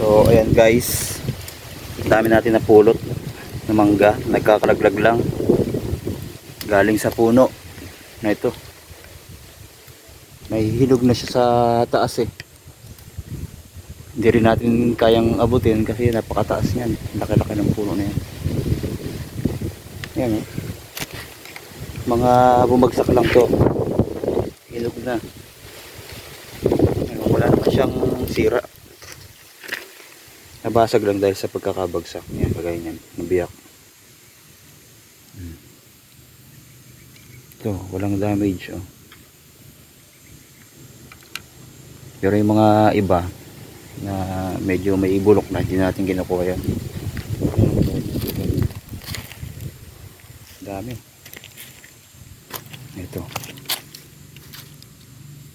So ayan guys. Ang dami natin na mangga. Nagkakalaglag lang. Galing sa puno na ito. May hilog na siya sa taas eh. Hindi rin natin kayang abutin kasi napakataas niyan. Laki-laki ng puno na yan. Yan eh. Mga bumagsak lang to. Hilog na. Ayun, Wala naman siyang sira. Nabasag lang dahil sa pagkakabagsak niya. Kagaya niyan. Nabiyak. Ito, walang damage oh. Pero yung mga iba na medyo may ibulok na hindi natin kinukuha yan. Dami. Ito.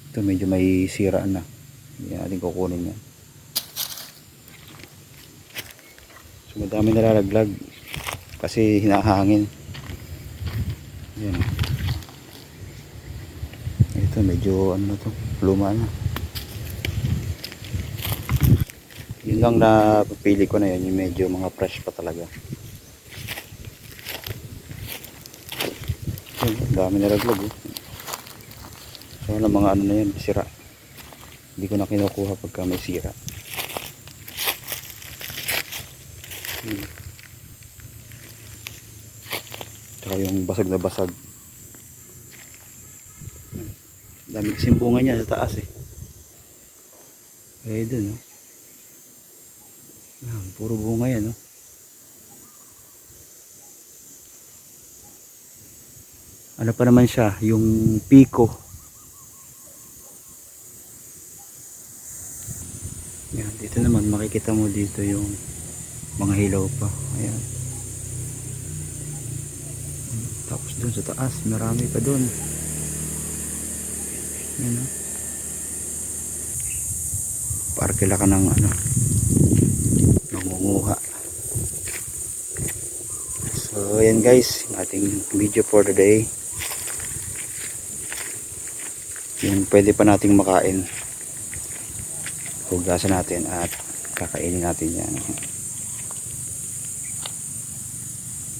Ito medyo may sira na. Hindi natin kukunin yan. So madami nalalaglag kasi hinahangin. Yan. Ito medyo ano na to, luma na. Yun lang na pili ko na yun, yung medyo mga fresh pa talaga. Ang dami nalaglag oh. So wala mga ano na yan, sira. Hindi ko na kinukuha pagka may sira. Hmm. Tsaka yung basag na basag. Dami kasing bunga niya sa taas eh. Eh dun oh. Yan, puro bunga yan oh. Ano pa naman siya, yung piko. Yan, dito naman makikita mo dito yung mga hilaw pa. Ayan. Tapos dun sa taas, marami pa dun. Yan oh. Parkila ka ng ano, nangunguha. So, ayan guys, ating video for today. Yan, pwede pa nating makain. Hugasan natin at kakainin natin yan.